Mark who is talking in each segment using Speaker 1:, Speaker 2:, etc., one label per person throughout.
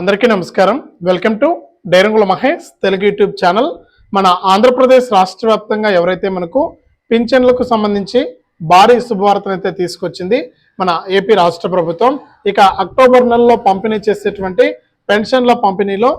Speaker 1: అందరికీ నమస్కారం. Welcome to Dairangula Mahesh Telugu YouTube channel. మన ఆంధ్రప్రదేశ్ రాష్ట్ర వ్యాప్తంగా ఎవరైతే మనకు పింఛన్లకు సంబంధించి భారీ శుభవార్తను అయితే తీసుకొచ్చింది మన ఏపీ రాష్ట్ర ప్రభుత్వం ఇక అక్టోబర్ నెలలో పంపిణీ చేసేటువంటి పెన్షన్ల పంపిణీలో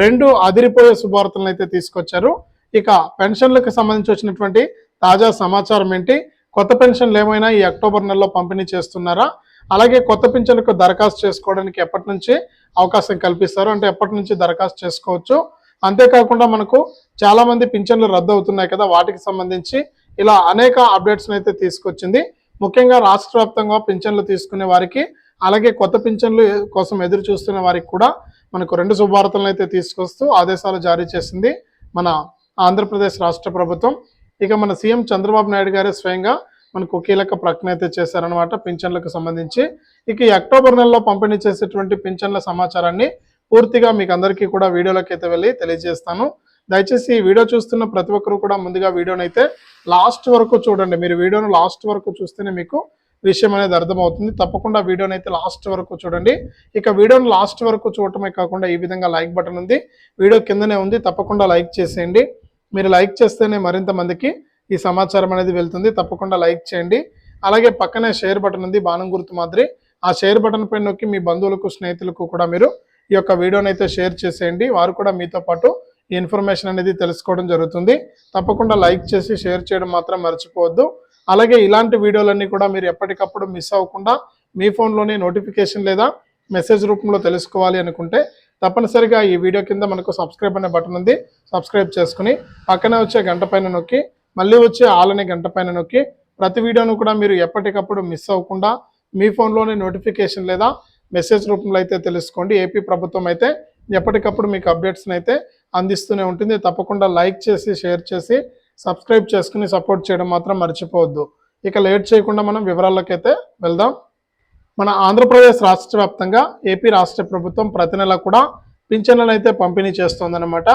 Speaker 1: రెండు అదిరిపోయే శుభవార్తలను అయితే తీసుకొచ్చారు. ఇక పెన్షన్లకు సంబంధించి వచ్చినటువంటి తాజా సమాచారం ఏంటి? కొత్త పెన్షన్లు ఏమైనా ఈ అక్టోబర్ నెలలో పంపిణీ చేస్తున్నారా? అలాగే కొత్త పింఛన్లకు దరఖాస్తు చేసుకోవడానికి ఎప్పటి నుంచి అవకాశం కల్పిస్తారు. అంటే ఎప్పటి నుంచి దరఖాస్తు చేసుకోవచ్చు. అంతేకాకుండా మనకు చాలా మంది పింఛన్లు రద్దు అవుతున్నాయి కదా వాటికి సంబంధించి ఇలా అనేక అప్డేట్స్ అయితే తీసుకొచ్చింది. ముఖ్యంగా రాష్ట్ర వ్యాప్తంగా పింఛన్లు తీసుకునే వారికి అలాగే కొత్త పింఛన్లు కోసం ఎదురు చూస్తున్న వారికి కూడా మనకు రెండు శుభార్తలను అయితే తీసుకొస్తూ ఆదేశాలు జారీ చేసింది మన ఆంధ్రప్రదేశ్ రాష్ట్ర ప్రభుత్వం. ఇక మన సీఎం చంద్రబాబు నాయుడు గారే స్వయంగా మనకు కీలక ప్రకటన అయితే చేశారనమాట పింఛన్లకు సంబంధించి. ఇక ఈ అక్టోబర్ నెలలో పంపిణీ చేసేటువంటి పింఛన్ల సమాచారాన్ని పూర్తిగా మీకు అందరికీ కూడా వీడియోలోకి అయితే వెళ్ళి తెలియజేస్తాను. దయచేసి ఈ వీడియో చూస్తున్న ప్రతి ఒక్కరు కూడా ముందుగా వీడియోని అయితే లాస్ట్ వరకు చూడండి. మీరు వీడియోను లాస్ట్ వరకు చూస్తేనే మీకు విషయం అనేది అర్థమవుతుంది. తప్పకుండా వీడియోని అయితే లాస్ట్ వరకు చూడండి. ఇక వీడియోని లాస్ట్ వరకు చూడటమే కాకుండా ఈ విధంగా లైక్ బటన్ ఉంది. వీడియో కిందనే ఉంది. తప్పకుండా లైక్ చేసేయండి. మీరు లైక్ చేస్తేనే మరింత మందికి ఈ సమాచారం అనేది వెళ్తుంది. తప్పకుండా లైక్ చేయండి. అలాగే పక్కనే షేర్ బటన్ ఉంది బాణం గుర్తు మాదిరి. ఆ షేర్ బటన్ పై నొక్కి మీ బంధువులకు స్నేహితులకు కూడా మీరు ఈ యొక్క వీడియోని అయితే షేర్ చేసేయండి. వారు కూడా మీతో పాటు ఈ ఇన్ఫర్మేషన్ అనేది తెలుసుకోవడం జరుగుతుంది. తప్పకుండా లైక్ చేసి షేర్ చేయడం మాత్రం మర్చిపోవద్దు. అలాగే ఇలాంటి వీడియోలన్నీ కూడా మీరు ఎప్పటికప్పుడు మిస్ అవ్వకుండా మీ ఫోన్లోనే నోటిఫికేషన్ లేదా మెసేజ్ రూపంలో తెలుసుకోవాలి అనుకుంటే తప్పనిసరిగా ఈ వీడియో కింద మనకు సబ్స్క్రైబ్ అనే బటన్ ఉంది. సబ్స్క్రైబ్ చేసుకుని పక్కనే వచ్చే గంట పైన నొక్కి మళ్ళీ వచ్చే ఆలనే గంట పైన నొక్కి ప్రతి వీడియోను కూడా మీరు ఎప్పటికప్పుడు మిస్ అవ్వకుండా మీ ఫోన్లోనే నోటిఫికేషన్ లేదా మెసేజ్ రూపంలో అయితే తెలుసుకోండి. ఏపీ ప్రభుత్వం అయితే ఎప్పటికప్పుడు మీకు అప్డేట్స్ని అయితే అందిస్తూనే ఉంటుంది. తప్పకుండా లైక్ చేసి షేర్ చేసి సబ్స్క్రైబ్ చేసుకుని సపోర్ట్ చేయడం మాత్రం మర్చిపోవద్దు. ఇక లేట్ చేయకుండా మనం వివరాలకైతే వెళ్దాం. మన ఆంధ్రప్రదేశ్ రాష్ట్ర వ్యాప్తంగా ఏపీ రాష్ట్ర ప్రభుత్వం ప్రతి నెల కూడా పింఛన్లను అయితే పంపిణీ చేస్తోందనమాట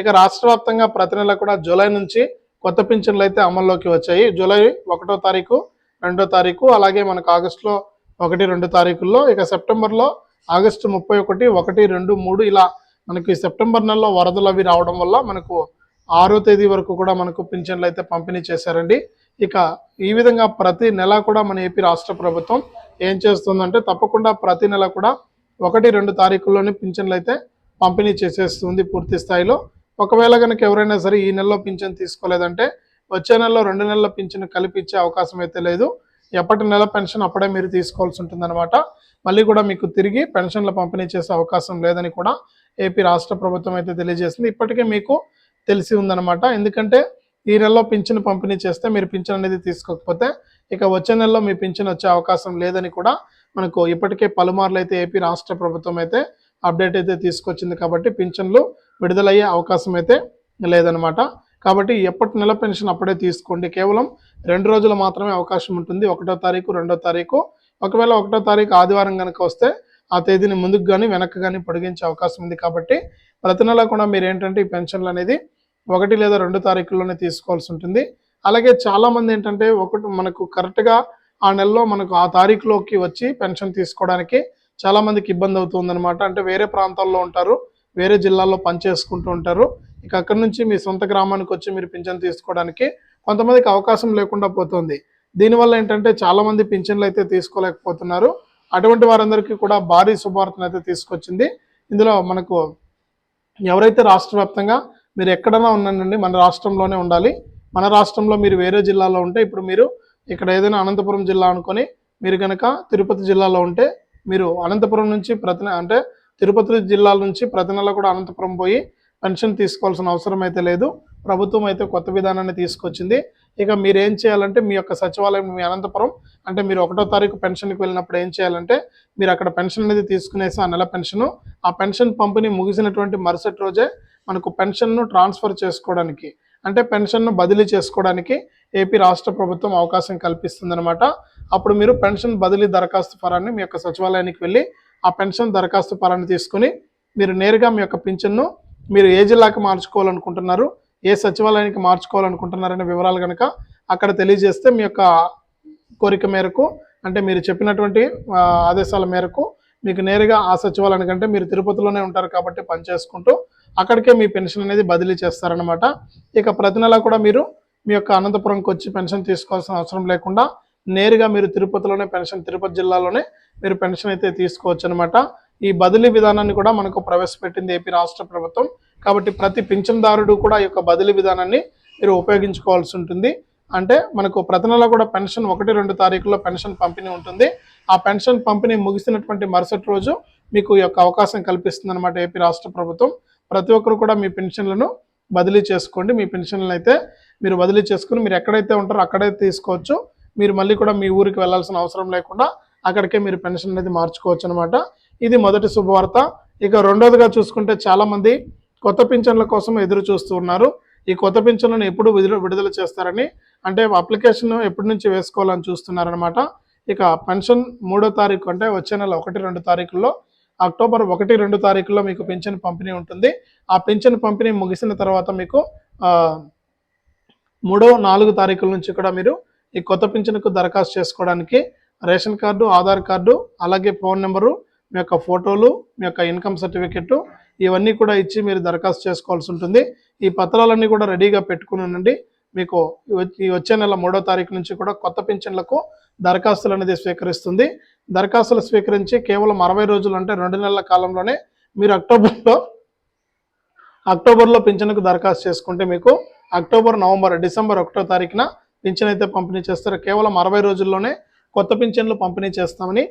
Speaker 1: ఇక రాష్ట్ర వ్యాప్తంగా ప్రతి నెల కూడా జూలై నుంచి కొత్త పింఛన్లు అయితే అమల్లోకి వచ్చాయి. జూలై ఒకటో తారీఖు రెండో తారీఖు అలాగే మనకు ఆగస్టులో ఒకటి రెండు తారీఖుల్లో ఇక సెప్టెంబర్లో ఆగస్టు ముప్పై ఒకటి ఒకటి రెండు మూడు ఇలా మనకి సెప్టెంబర్ నెలలో వరదలు అవి రావడం వల్ల మనకు ఆరో తేదీ వరకు కూడా మనకు పింఛన్లు అయితే పంపిణీ చేశారండి. ఇక ఈ విధంగా ప్రతి నెల కూడా మన ఏపీ రాష్ట్ర ప్రభుత్వం ఏం చేస్తుందంటే తప్పకుండా ప్రతి నెల కూడా ఒకటి రెండు తారీఖుల్లోనే పింఛన్లు అయితే పంపిణీ చేసేస్తుంది పూర్తి స్థాయిలో. ఒకవేళ కనుక ఎవరైనా సరే ఈ నెలలో పింఛన్ తీసుకోలేదంటే వచ్చే నెలలో రెండు నెలల పింఛన్ కలిపి ఇచ్చే అవకాశం అయితే లేదు. ఎప్పటి నెల పెన్షన్ అప్పుడే మీరు తీసుకోవాల్సి ఉంటుందన్నమాట. మళ్ళీ కూడా మీకు తిరిగి పెన్షన్ల పంపిణీ చేసే అవకాశం లేదని కూడా ఏపీ రాష్ట్ర ప్రభుత్వం అయితే తెలియజేసింది. ఇప్పటికే మీకు తెలిసి ఉందన్నమాట. ఎందుకంటే ఈ నెలలో పింఛన్ పంపిణీ చేస్తే మీరు పింఛన్ అనేది తీసుకోకపోతే ఇక వచ్చే నెలలో మీ పింఛన్ వచ్చే అవకాశం లేదని కూడా మనకు ఇప్పటికే పలుమార్లు అయితే ఏపీ రాష్ట్ర ప్రభుత్వం అయితే అప్డేట్ అయితే తీసుకొచ్చింది కాబట్టి పింఛన్లు విడుదలయ్యే అవకాశం అయితే లేదనమాట కాబట్టి ఎప్పటి నెల పెన్షన్ అప్పుడే తీసుకోండి. కేవలం రెండు రోజులు మాత్రమే అవకాశం ఉంటుంది. ఒకటో తారీఖు రెండో తారీఖు. ఒకవేళ ఒకటో తారీఖు ఆదివారం కనుక వస్తే ఆ తేదీని ముందుకు కానీ వెనక్కి కానీ పొడిగించే అవకాశం ఉంది. కాబట్టి ప్రతి నెల కూడా మీరు ఏంటంటే ఈ పెన్షన్లు అనేది ఒకటి లేదా రెండు తారీఖుల్లోనే తీసుకోవాల్సి ఉంటుంది. అలాగే చాలామంది ఏంటంటే ఒకటి మనకు కరెక్ట్గా ఆ నెలలో మనకు ఆ తారీఖులోకి వచ్చి పెన్షన్ తీసుకోవడానికి చాలామందికి ఇబ్బంది అవుతుందన్నమాట. అంటే వేరే ప్రాంతాల్లో ఉంటారు. వేరే జిల్లాల్లో పనిచేసుకుంటూ ఉంటారు. ఇక అక్కడి నుంచి మీ సొంత గ్రామానికి వచ్చి మీరు పింఛన్ తీసుకోవడానికి కొంతమందికి అవకాశం లేకుండా పోతుంది. దీనివల్ల ఏంటంటే చాలామంది పింఛన్లు అయితే తీసుకోలేకపోతున్నారు. అటువంటి వారందరికీ కూడా భారీ శుభార్తను అయితే తీసుకొచ్చింది. ఇందులో మనకు ఎవరైతే రాష్ట్ర వ్యాప్తంగా మీరు ఎక్కడైనా ఉన్నానండి మన రాష్ట్రంలోనే ఉండాలి. మన రాష్ట్రంలో మీరు వేరే జిల్లాలో ఉంటే ఇప్పుడు మీరు ఇక్కడ ఏదైనా అనంతపురం జిల్లా అనుకొని మీరు కనుక తిరుపతి జిల్లాలో ఉంటే మీరు అనంతపురం నుంచి ప్రతి అంటే తిరుపతి జిల్లాల నుంచి ప్రతి నెల కూడా అనంతపురం పోయి పెన్షన్ తీసుకోవాల్సిన అవసరం అయితే లేదు. ప్రభుత్వం అయితే కొత్త విధానాన్ని తీసుకొచ్చింది. ఇక మీరు ఏం చేయాలంటే మీ యొక్క సచివాలయం మీ అనంతపురం అంటే మీరు ఒకటో తారీఖు పెన్షన్కి వెళ్ళినప్పుడు ఏం చేయాలంటే మీరు అక్కడ పెన్షన్ అనేది తీసుకునేసి ఆ నెల పెన్షన్ ఆ పెన్షన్ పంపిణీ ముగిసినటువంటి మరుసటి రోజే మనకు పెన్షన్ను ట్రాన్స్ఫర్ చేసుకోవడానికి అంటే పెన్షన్ను బదిలీ చేసుకోవడానికి ఏపీ రాష్ట్ర ప్రభుత్వం అవకాశం కల్పిస్తుందనమాట అప్పుడు మీరు పెన్షన్ బదిలీ దరఖాస్తు ఫరాన్ని మీ యొక్క సచివాలయానికి వెళ్ళి ఆ పెన్షన్ దరఖాస్తు ఫరాన్ని తీసుకుని మీరు నేరుగా మీ యొక్క పింఛన్ను మీరు ఏ జిల్లాకి మార్చుకోవాలనుకుంటున్నారు ఏ సచివాలయానికి మార్చుకోవాలనుకుంటున్నారనే వివరాలు కనుక అక్కడ తెలియజేస్తే మీ యొక్క కోరిక మేరకు అంటే మీరు చెప్పినటువంటి ఆదేశాల మేరకు మీకు నేరుగా ఆ సచివాలయం కంటే మీరు తిరుపతిలోనే ఉంటారు కాబట్టి పని చేసుకుంటూ అక్కడికే మీ పెన్షన్ అనేది బదిలీ చేస్తారనమాట ఇక ప్రతి నెల కూడా మీరు మీ యొక్క అనంతపురంకి వచ్చి పెన్షన్ తీసుకోవాల్సిన అవసరం లేకుండా నేరుగా మీరు తిరుపతిలోనే పెన్షన్ తిరుపతి జిల్లాలోనే మీరు పెన్షన్ అయితే తీసుకోవచ్చు అనమాట ఈ బదిలీ విధానాన్ని కూడా మనకు ప్రవేశపెట్టింది ఏపీ రాష్ట్ర ప్రభుత్వం. కాబట్టి ప్రతి పింఛన్దారుడు కూడా ఈ యొక్క బదిలీ విధానాన్ని మీరు ఉపయోగించుకోవాల్సి ఉంటుంది. అంటే మనకు ప్రతి నెల కూడా పెన్షన్ ఒకటి రెండు తారీఖుల్లో పెన్షన్ పంపిణీ ఉంటుంది. ఆ పెన్షన్ పంపిణీ ముగిసినటువంటి మరుసటి రోజు మీకు ఈ యొక్క అవకాశం కల్పిస్తుంది అనమాట ఏపీ రాష్ట్ర ప్రభుత్వం. ప్రతి ఒక్కరు కూడా మీ పెన్షన్లను బదిలీ చేసుకోండి. మీ పెన్షన్లను అయితే మీరు బదిలీ చేసుకుని మీరు ఎక్కడైతే ఉంటారో అక్కడైతే తీసుకోవచ్చు. మీరు మళ్ళీ కూడా మీ ఊరికి వెళ్ళాల్సిన అవసరం లేకుండా అక్కడికే మీరు పెన్షన్ అనేది మార్చుకోవచ్చు అనమాట ఇది మొదటి శుభవార్త. ఇక రెండోదిగా చూసుకుంటే చాలామంది కొత్త పింఛన్ల కోసం ఎదురు చూస్తూ ఉన్నారు. ఈ కొత్త పింఛన్లను ఎప్పుడు విడుదల విడుదల చేస్తారని అంటే అప్లికేషన్ ఎప్పటి నుంచి వేసుకోవాలని చూస్తున్నారనమాట ఇక పెన్షన్ మూడో తారీఖు అంటే వచ్చే నెల ఒకటి రెండు తారీఖుల్లో అక్టోబర్ ఒకటి రెండు తారీఖుల్లో మీకు పింఛన్ పంపిణీ ఉంటుంది. ఆ పింఛన్ పంపిణీ ముగిసిన తర్వాత మీకు మూడో నాలుగు తారీఖుల నుంచి కూడా మీరు ఈ కొత్త పింఛన్కు దరఖాస్తు చేసుకోవడానికి రేషన్ కార్డు ఆధార్ కార్డు అలాగే ఫోన్ నెంబరు మీ యొక్క ఫోటోలు మీ యొక్క ఇన్కమ్ సర్టిఫికెట్ ఇవన్నీ కూడా ఇచ్చి మీరు దరఖాస్తు చేసుకోవాల్సి ఉంటుంది. ఈ పత్రాలన్నీ కూడా రెడీగా పెట్టుకుని ఉండండి. మీకు ఈ వచ్చే- ఈ వచ్చే నెల మూడో తారీఖు నుంచి కూడా కొత్త పింఛన్లకు దరఖాస్తులు అనేది స్వీకరిస్తుంది. దరఖాస్తులు స్వీకరించి కేవలం అరవై రోజులు అంటే రెండు నెలల కాలంలోనే మీరు అక్టోబర్లో అక్టోబర్లో పింఛన్కు దరఖాస్తు చేసుకుంటే మీకు అక్టోబర్ నవంబర్ డిసెంబర్ ఒకటో తారీఖున పింఛన్ అయితే పంపిణీ చేస్తారు. కేవలం అరవై రోజుల్లోనే కొత్త పింఛన్లు పంపిణీ చేస్తామని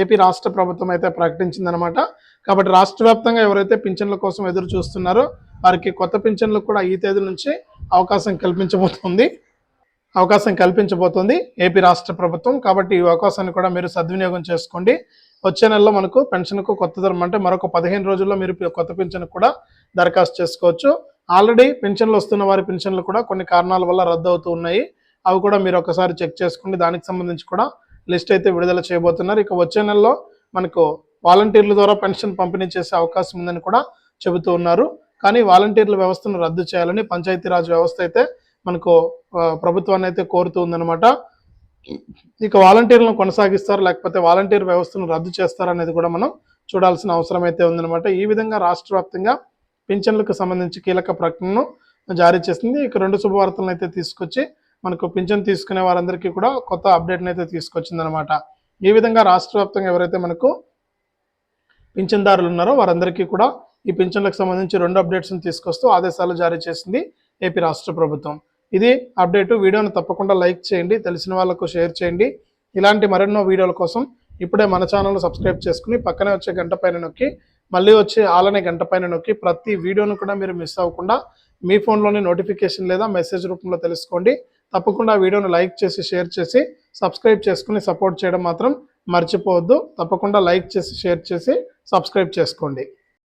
Speaker 1: ఏపీ రాష్ట్ర ప్రభుత్వం అయితే ప్రకటించిందనమాట. కాబట్టి రాష్ట్ర వ్యాప్తంగా ఎవరైతే పింఛన్ల కోసం ఎదురు చూస్తున్నారో వారికి కొత్త పింఛన్లు కూడా ఈ తేదీ నుంచి అవకాశం కల్పించబోతుంది. అవకాశం కల్పించబోతుంది ఏపీ రాష్ట్ర ప్రభుత్వం. కాబట్టి ఈ అవకాశాన్ని కూడా మీరు సద్వినియోగం చేసుకోండి. వచ్చే నెలలో మనకు పెన్షన్కు కొత్త ధరం అంటే మరొక పదిహేను రోజుల్లో మీరు కొత్త పెన్షన్ కూడా దరఖాస్తు చేసుకోవచ్చు. ఆల్రెడీ పెన్షన్లు వస్తున్న వారి పెన్షన్లు కూడా కొన్ని కారణాల వల్ల రద్దు అవుతూ ఉన్నాయి. అవి కూడా మీరు ఒకసారి చెక్ చేసుకోండి దానికి సంబంధించి కూడా లిస్ట్ అయితే విడుదల చేయబోతున్నారు. ఇక వచ్చే నెలలో మనకు వాలంటీర్ల ద్వారా పెన్షన్ పంపిణీ చేసే అవకాశం ఉందని కూడా చెబుతూ ఉన్నారు. కానీ వాలంటీర్ల వ్యవస్థను రద్దు చేయాలని పంచాయతీరాజ్ వ్యవస్థ అయితే మనకు ప్రభుత్వాన్ని అయితే కోరుతూ ఉందన్నమాట. ఇక వాలంటీర్లను కొనసాగిస్తారు లేకపోతే వాలంటీర్ వ్యవస్థను రద్దు చేస్తారనేది కూడా మనం చూడాల్సిన అవసరం అయితే ఉందన్నమాట. ఈ విధంగా రాష్ట్ర వ్యాప్తంగా పింఛన్లకు సంబంధించి కీలక ప్రకటనను జారీ చేసింది. ఇక రెండు శుభవార్తలను అయితే తీసుకొచ్చి మనకు పింఛన్ తీసుకునే వారందరికీ కూడా కొత్త అప్డేట్ని అయితే తీసుకొచ్చిందనమాట ఈ విధంగా రాష్ట్ర వ్యాప్తంగా ఎవరైతే మనకు పింఛన్దారులు ఉన్నారో వారందరికీ కూడా ఈ పింఛన్లకు సంబంధించి రెండు అప్డేట్స్ని తీసుకొస్తూ ఆదేశాలు జారీ చేసింది ఏపీ రాష్ట్ర ప్రభుత్వం. ఇది అప్డేటు. వీడియోను తప్పకుండా లైక్ చేయండి తెలిసిన వాళ్ళకు షేర్ చేయండి. ఇలాంటి మరెన్నో వీడియోల కోసం ఇప్పుడే మన ఛానల్ సబ్స్క్రైబ్ చేసుకుని పక్కనే వచ్చే గంట పైన నొక్కి మళ్ళీ వచ్చే ఆలనే గంట పైన నొక్కి ప్రతి వీడియోను కూడా మీరు మిస్ అవ్వకుండా మీ ఫోన్లోనే నోటిఫికేషన్ లేదా మెసేజ్ రూపంలో తెలుసుకోండి. తప్పకుండా వీడియోను లైక్ చేసి షేర్ చేసి సబ్స్క్రైబ్ చేసుకుని సపోర్ట్ చేయడం మాత్రం మర్చిపోవద్దు. తప్పకుండా లైక్ చేసి షేర్ చేసి సబ్స్క్రైబ్ చేసుకోండి.